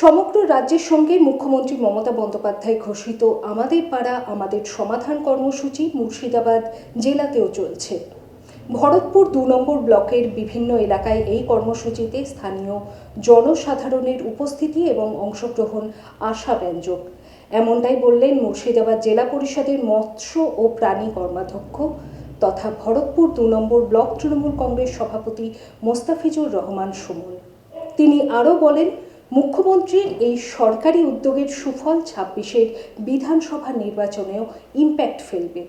সমগ্র রাজ্যের সঙ্গে মুখ্যমন্ত্রী মমতা বন্দ্যোপাধ্যায় ঘোষিত আমাদের পাড়া, আমাদের সমাধান কর্মসূচি মুর্শিদাবাদ জেলাতেও চলছে। ভরতপুর দু নম্বর ব্লকের বিভিন্ন এলাকায় এই কর্মসূচিতে স্থানীয় জনসাধারণের উপস্থিতি এবং অংশগ্রহণ আশাব্যঞ্জক এমনটাই বললেন মুর্শিদাবাদ জেলা পরিষদের মৎস্য ও প্রাণী কর্মাধ্যক্ষ তথা ভরতপুর দু নম্বর ব্লক তৃণমূল কংগ্রেস সভাপতি মোস্তাফিজুর রহমান সুমন। তিনি আরও বলেন মুখ্যমন্ত্রীর এই সরকারি উদ্যোগের সুফল ছাব্বিশের বিধানসভা নির্বাচনেও ইম্প্যাক্ট ফেলবে।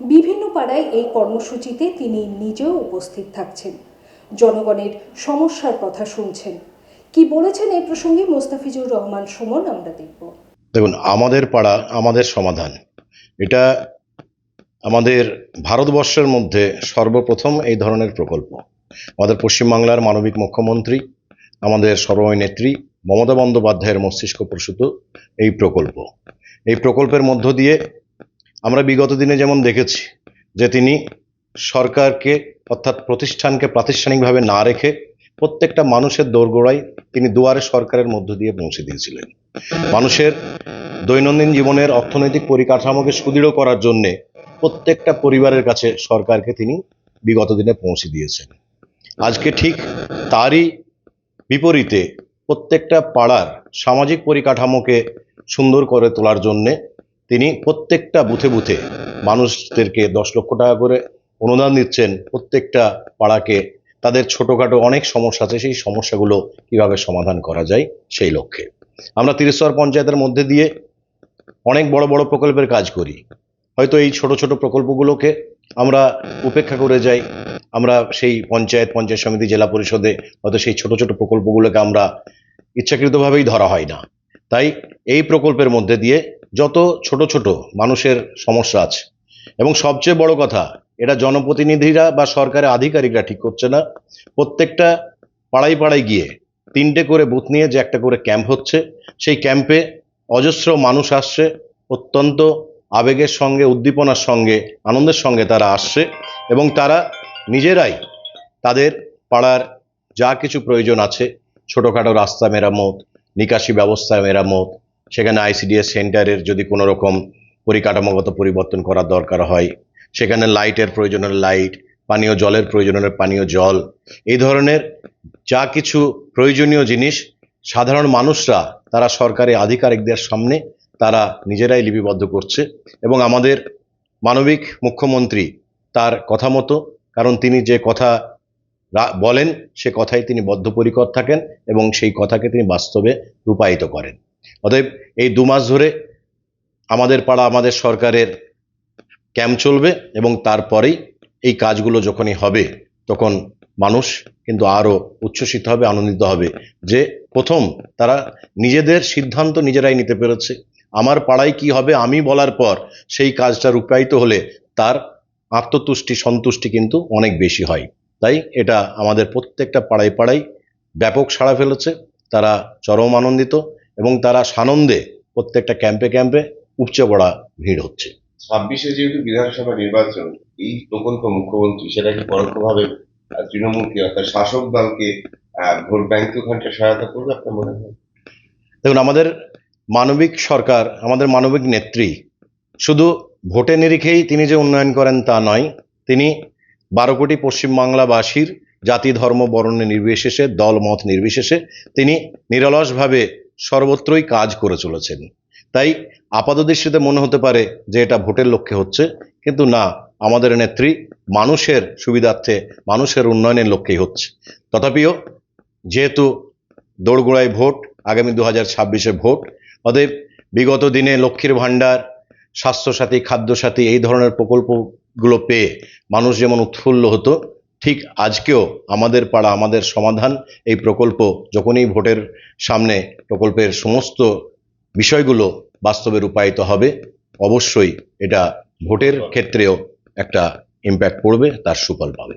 বিভিন্ন পাড়ায় এই কর্মসূচিতে তিনি নিজেও উপস্থিত থাকছেন। জনগণের সমস্যার কথা শুনছেন। কি বলেছেন এই প্রসঙ্গে মোস্তাফিজুর রহমান সুমন, আমরা দেখব। দেখুন, আমাদের পাড়া, আমাদের সমাধান। এটা আমাদের ভারতবর্ষের মধ্যে সর্বপ্রথম এই ধরনের প্রকল্প। আমাদের পশ্চিমবাংলার মানবিক মুখ্যমন্ত্রী আমাদের সর্বময় নেত্রী মমতা বন্দ্যোপাধ্যায়ের মস্তিষ্ক প্রসূত এই প্রকল্প। এই প্রকল্পের মধ্য দিয়ে আমরা বিগত দিনে যেমন দেখেছি যে তিনি সরকারকে অর্থাৎ প্রতিষ্ঠানকে প্রাতিষ্ঠানিকভাবে না রেখে প্রত্যেকটা মানুষের দোরগোড়ায় তিনি দুয়ারে সরকারের মধ্য দিয়ে পৌঁছে দিয়েছিলেন। মানুষের দৈনন্দিন জীবনের অর্থনৈতিক পরিকাঠামোকে সুদৃঢ় করার জন্যে প্রত্যেকটা পরিবারের কাছে সরকারকে তিনি বিগত দিনে পৌঁছে দিয়েছেন। আজকে ঠিক তারই বিপরীতে প্রত্যেকটা পাড়ার সামাজিক পরিকাঠামোকে সুন্দর করে তোলার জন্যে তিনি প্রত্যেকটা বুথে বুথে মানুষদেরকে দশ লক্ষ টাকা করে অনুদান দিচ্ছেন। প্রত্যেকটা পাড়াকে তাদের ছোটোখাটো অনেক সমস্যা আছে, সেই সমস্যাগুলো কীভাবে সমাধান করা যায় সেই লক্ষ্যে। আমরা তিরিশর পঞ্চায়েতের মধ্যে দিয়ে অনেক বড় বড় প্রকল্পের কাজ করি। হয়তো এই ছোট ছোট প্রকল্পগুলোকে আমরা উপেক্ষা করে যাই। আমরা সেই পঞ্চায়েত পঞ্চায়েত সমিতি, জেলা পরিষদে হয়তো সেই ছোট ছোট প্রকল্পগুলোকে আমরা ইচ্ছাকৃতভাবেই ধরা হয় না। তাই এই প্রকল্পের মধ্যে দিয়ে যত ছোট ছোট মানুষের সমস্যা আছে এবং সবচেয়ে বড় কথা, এটা জনপ্রতিনিধিরা বা সরকারের আধিকারিকরা ঠিক করছে না। প্রত্যেকটা পাড়ায় পাড়ায় গিয়ে তিনটে করে বুথ নিয়ে যে একটা করে ক্যাম্প হচ্ছে, সেই ক্যাম্পে অজস্র মানুষ আসছে, অত্যন্ত আবেগের সঙ্গে, উদ্দীপনার সঙ্গে, আনন্দের সঙ্গে তারা আসছে এবং তারা নিজেরাই তাদের পাড়ার যা কিছু প্রয়োজন আছে, ছোটোখাটো রাস্তা মেরামত, নিকাশি ব্যবস্থা মেরামত, সেখানে আইসিডিএস সেন্টারের যদি কোনো রকম পরিকাঠামোগত পরিবর্তন করার দরকার হয়, সেখানে লাইটের প্রয়োজন হলে লাইট, পানীয় জলের প্রয়োজন হলে পানীয় জল, এই ধরনের যা কিছু প্রয়োজনীয় জিনিস সাধারণ মানুষরা, তারা সরকারি আধিকারিকদের সামনে তারা নিজেরাই লিপিবদ্ধ করছে এবং আমাদের মানবিক মুখ্যমন্ত্রী তার কথা মতো, কারণ তিনি যে কথা বলেন, সে কথাই তিনি বদ্ধপরিকর থাকেন এবং সেই কথাকে তিনি বাস্তবে রূপায়িত করেন। অতএব এই দু মাস ধরে আমাদের পাড়া, আমাদের সরকারের ক্যাম্প চলবে এবং তারপরেই এই কাজগুলো যখনই হবে, তখন মানুষ কিন্তু আরও উচ্ছ্বসিত হবে, আনন্দিত হবে যে প্রথম তারা নিজেদের সিদ্ধান্ত নিজেরাই নিতে পেরেছে। আমার পাড়ায় কি হবে আমি বলার পর সেই কাজটা রূপায়িত হলে তার আত্মতুষ্টি সন্তুষ্টি কিন্তু অনেক বেশি হয়। তাই এটা আমাদের প্রত্যেকটা পাড়ায় পাড়ায় ব্যাপক সাড়া ফেলেছে। তারা চরম আনন্দিত এবং তারা সানন্দে প্রত্যেকটা ক্যাম্পে ক্যাম্পে উপচে পড়া ভিড় হচ্ছে। ছাব্বিশে যেহেতু বিধানসভা নির্বাচন এই প্রকল্প মুখ্যমন্ত্রী সেটা কি পরোক্ষভাবে তৃণমূলকে অর্থাৎ শাসক দলকে ভোট ব্যাংক ওখানটা সহায়তা করবে আপনার মনে হয়? দেখুন আমাদের মানবিক সরকার, আমাদের মানবিক নেত্রী। শুধু ভোটে নিরিখেই তিনি যে উন্নয়ন করেন তা নয়, তিনি বারো কোটি পশ্চিমবাংলাবাসীর জাতি, ধর্ম, বর্ণ নির্বিশেষে, দল, মত নির্বিশেষে তিনি নিরলসভাবে সর্বত্রই কাজ করে চলেছেন। তাই আপাতদৃষ্টিতে মনে হতে পারে যে এটা ভোটের লক্ষ্যে হচ্ছে, কিন্তু না, আমাদের নেত্রী মানুষের সুবিধার্থে, মানুষের উন্নয়নের লক্ষ্যেই হচ্ছে। তথাপিও যেহেতু দোড়গোড়ায় ভোট আগামী দু হাজার ছাব্বিশে ভোট। অতএব বিগত দিনে লক্ষ্মীর ভাণ্ডার, স্বাস্থ্যসাথী, খাদ্যসাথী এই ধরনের প্রকল্পগুলো পেয়ে মানুষ যেমন উৎফুল্ল হতো, ঠিক আজকেও আমাদের পাড়া, আমাদের সমাধান এই প্রকল্প যখনই ভোটের সামনে প্রকল্পের সমস্ত বিষয়গুলো বাস্তবে রূপায়িত হবে, অবশ্যই এটা ভোটের ক্ষেত্রেও একটা ইম্প্যাক্ট পড়বে, তার সুফল পাবে।